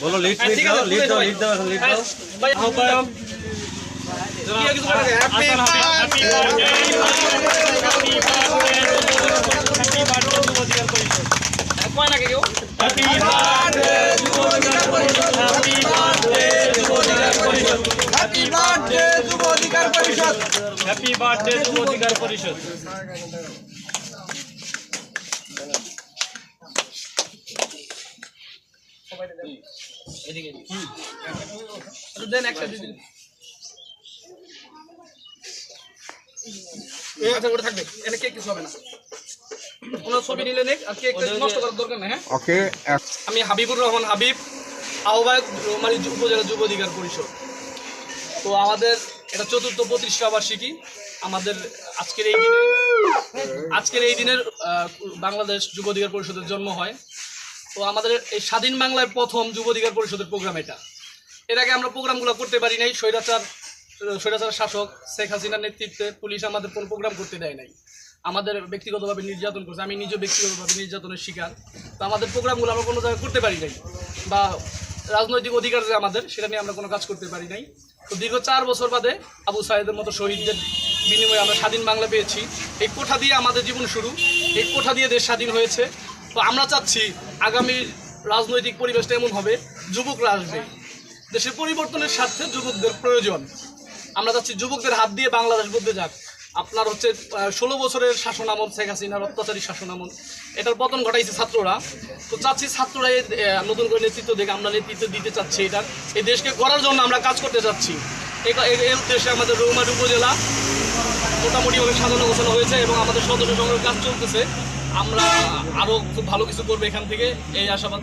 বলো lead lead দাও lead দাও লিড দাও এখন লিড দাও আহ্বায়ক হ্যাপি বার্থডে যুব অধিকার করার দরকার নেই হ্যাঁ ওকে আমি হাবিবুর রহমান হাবিব আহ্বায়ক রৌমারী উপজেলা যুব অধিকার পরিষদ। তো আমাদের এটা চতুর্থ প্রতিষ্ঠা বার্ষিকী আমাদের আজকের এই দিনে। আজকের এই দিনের বাংলাদেশ যুব অধিকার পরিষদের জন্ম হয়। তো আমাদের এই স্বাধীন বাংলায় প্রথম যুব অধিকার পরিষদের প্রোগ্রাম এটা। এর আগে আমরা প্রোগ্রামগুলো করতে পারি নাই, স্বৈরাচার স্বৈরাচার শাসক শেখ হাসিনার নেতৃত্বে পুলিশ আমাদের কোনো প্রোগ্রাম করতে দেয় নাই। আমাদের ব্যক্তিগতভাবে নির্যাতন করছে, আমি নিজে ব্যক্তিগতভাবে নির্যাতনের শিকার। তো আমাদের প্রোগ্রামগুলো আমরা কোনো জায়গায় করতে পারি নাই। বা রাজনৈতিক অধিকার যে আমাদের, সেটা নিয়ে আমরা কোনো কাজ করতে পারি নাই। তো দীর্ঘ চার বছর বাদে আবু সাহেদের মতো শহীদদের বিনিময়ে আমরা স্বাধীন বাংলা পেয়েছি। এই কোঠা দিয়ে আমাদের জীবন শুরু। এই কোঠা দিয়ে দেশ স্বাধীন হয়েছে। তো আমরা চাচ্ছি আগামী রাজনৈতিক পরিবেশটা এমন হবে, যুবকরা আসবে। দেশের পরিবর্তনের স্বার্থে যুবকদের প্রয়োজন। আমরা চাচ্ছি যুবকদের হাত দিয়ে বাংলাদেশ বদলে যাক। আপনার হচ্ছে ষোলো বছরের শাসন আমল শেখ হাসিনার অত্যাচারী শাসন আমল এটার পতন ঘটাইছে ছাত্ররা। তো চাচ্ছি ছাত্ররা নতুন করে নেতৃত্ব দেখে আমরা নেতৃত্ব দিতে চাচ্ছি এটা। এই দেশকে করার জন্য আমরা কাজ করতে চাচ্ছি। এই উদ্দেশ্যে আমাদের রৌমার উপজেলা মোটামুটিভাবে সাজানো গোছানো হয়েছে এবং আমাদের সদস্য সংগ্রহের কাজ চলতেছে। আমরা আরও খুব ভালো কিছু করব এখান থেকে। এই আশাবাদ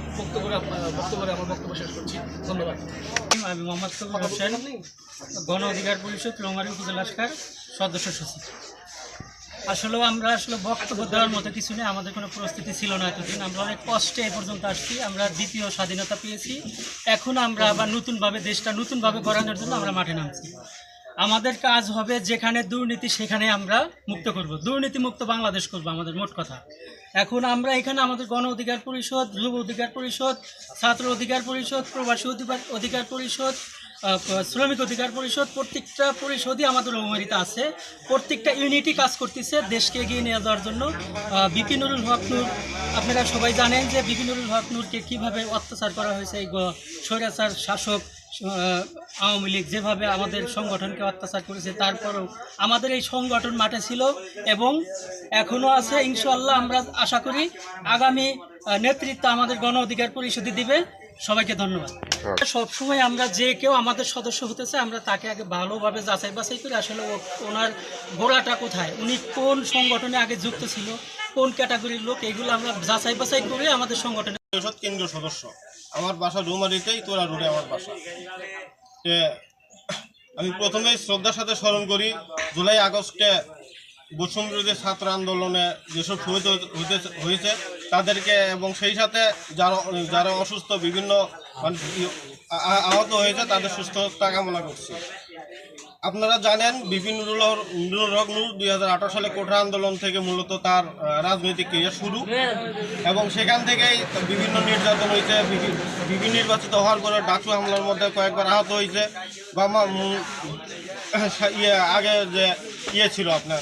আপ- করে আমার বক্তব্য শেষ করছি। ধন্যবাদ। আমি মোহাম্মদ কবির হোসেন গণ অধিকার পরিষদ রৌমারী উপজেলা শাখার সদস্য সচিব। আসলেও আমরা আসলে বক্তব্য দেওয়ার মতো কিছু নেই আমাদের কোনো প্রস্তুতি ছিল না এতদিন। আমরা অনেক কষ্টে এ পর্যন্ত আসছি আমরা দ্বিতীয় স্বাধীনতা পেয়েছি। এখন আমরা আবার নতুনভাবে দেশটা নতুনভাবে গড়ানোর জন্য আমরা মাঠে নামছি। আমাদের কাজ হবে যেখানে দুর্নীতি, সেখানে আমরা মুক্ত করব। দুর্নীতি মুক্ত বাংলাদেশ করব, আমাদের মোট কথা। এখন আমরা এখানে আমাদের গণ অধিকার পরিষদ, যুব অধিকার পরিষদ, ছাত্র অধিকার পরিষদ, প্রবাসী অধিকার অধিকার পরিষদ শ্রমিক অধিকার পরিষদ, প্রত্যেকটা পরিষদই আমাদের রৌমারিতে আছে। প্রত্যেকটা ইউনিটি কাজ করতেছে, দেশকে এগিয়ে নিয়ে যাওয়ার জন্য। বিপিনুরুল হক নূর, আপনারা সবাই জানেন যে বিপিনুরুল হক নূরকে কীভাবে অত্যাচার করা হয়েছে, এই স্বৈরাচার শাসক আওয়ামী লীগ যেভাবে আমাদের সংগঠনকে অত্যাচার করেছে, তারপরেও আমাদের এই সংগঠন মাঠে ছিল এবং এখনও আছে। ইনশাল্লাহ আমরা আশা করি আগামী নেতৃত্ব আমাদের গণ অধিকার পরিষদে দিবে। সবাইকে ধন্যবাদ। সবসময় আমরা যে কেউ আমাদের সদস্য হতে চাই আমরা তাকে আগে ভালোভাবে যাচাই বাছাই করি আসলে ওনার গোড়াটা কোথায়, উনি কোন সংগঠনে আগে যুক্ত ছিল, কোন ক্যাটাগরির লোক, এগুলো আমরা যাচাই বাছাই করে আমাদের সংগঠনে কেন্দ্রীয় সদস্য। আমার বাসা রুমারিতেই তোরা রোডে আমার বাসা। আমি প্রথমে শ্রদ্ধার সাথে স্মরণ করি, জুলাই আগস্টে বৈষম্য বিরোধী ছাত্র আন্দোলনে যেসব শহীদ হয়েছে, তাদেরকে এবং সেই সাথে যারা যারা অসুস্থ, বিভিন্ন মানে আহত হয়েছে, তাদের সুস্থতা কামনা করছি। আপনারা জানেন বিপিন নুরুল হক নূর দুই সালে কোঠা আন্দোলন থেকে মূলত তার রাজনৈতিক ক্রিয়া শুরু। এবং সেখান থেকেই বিভিন্ন নির্যাতন হয়েছে, বিভি- বিভিন্ন নির্বাচিত হওয়ার পরে ডাকু হামলার মধ্যে কয়েকবার আহত হয়েছে। বা ইয়ে আগে যে ইয়ে ছিল আপনার,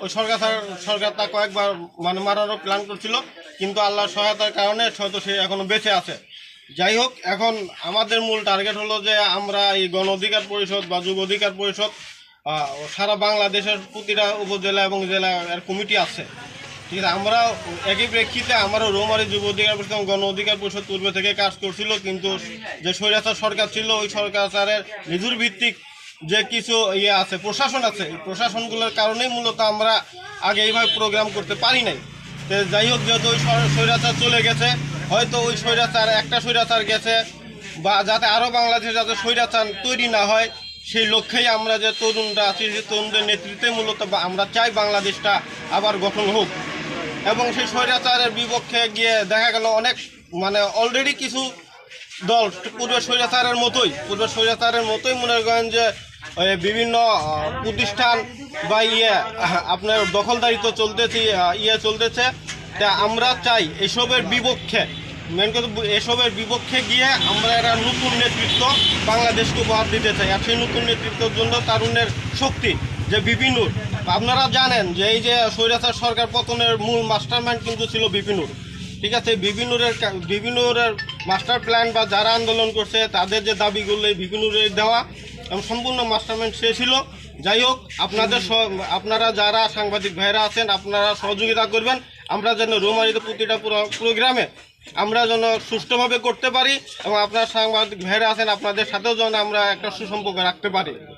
ওই সরকার সরকার তা কয়েকবার মানে মারারও প্ল্যান করছিল। কিন্তু আল্লাহর সহায়তার কারণে হয়তো সে এখনও বেঁচে আছে। যাই হোক এখন আমাদের মূল টার্গেট হলো যে আমরা এই গণ অধিকার পরিষদ বা যুব অধিকার পরিষদ সারা বাংলাদেশের প্রতিটা উপজেলা এবং জেলা এর কমিটি আছে। ঠিক আছে, আমরা একই প্রেক্ষিতে আমরা রোমারি যুব অধিকার পরিষদ গণ অধিকার পরিষদ পূর্বে থেকে কাজ করছিল, কিন্তু যে স্বৈরাচার সরকার ছিল, ওই সরকারের নিজুর ভিত্তিক যে কিছু ইয়ে আছে, প্রশাসন আছে, এই প্রশাসনগুলোর কারণেই মূলত আমরা আগে এইভাবে প্রোগ্রাম করতে পারি নাই। তো যাই হোক যেহেতু ওই স্বৈরাচার চলে গেছে হয়তো ওই স্বৈরাচার, একটা স্বৈরাচার গেছে, বা যাতে আরও বাংলাদেশে যাতে স্বৈরাচার তৈরি না হয়, সেই লক্ষ্যেই আমরা যে তরুণরা আছি, সেই তরুণদের নেতৃত্বে মূলত আমরা চাই বাংলাদেশটা আবার গঠন হোক। এবং সেই স্বৈরাচারের বিপক্ষে গিয়ে দেখা গেল অনেক মানে অলরেডি কিছু দল পূর্বের স্বৈরাচারের মতোই পূর্বের স্বৈরাচারের মতোই মনে করেন যে বিভিন্ন প্রতিষ্ঠান বা ইয়ে আপনার দখলদারিত্ব চলতেছে ইয়ে চলতেছে। তা আমরা চাই এসবের বিপক্ষে। মেন কথা এসবের বিপক্ষে গিয়ে আমরা একটা নতুন নেতৃত্ব বাংলাদেশকে উপহার দিতে চাই। আর সেই নতুন নেতৃত্বের জন্য তারুণ্যের শক্তি যে বিপিনুর। আপনারা জানেন যে এই যে স্বৈরাচার সরকার পতনের মূল মাস্টারমাইন্ড কিন্তু ছিল বিপিনুর। ঠিক আছে বিভিন্নরের বিভিন্নরের মাস্টার প্ল্যান বা যারা আন্দোলন করছে, তাদের যে দাবিগুলো এই বিভিন্নরের দেওয়া এবং সম্পূর্ণ মাস্টারমাইন্ড সে ছিল। যাই হোক, আপনাদের আপনারা যারা সাংবাদিক ভাইরা আছেন, আপনারা সহযোগিতা করবেন। আমরা যেন রোমারিতে প্রতিটা পুরো- প্রোগ্রামে আমরা যেন সুষ্ঠুভাবে করতে পারি এবং আপনার সাংবাদিক ভাইরা আছেন, আপনাদের সাথেও যেন আমরা একটা সুসম্পর্ক রাখতে পারি।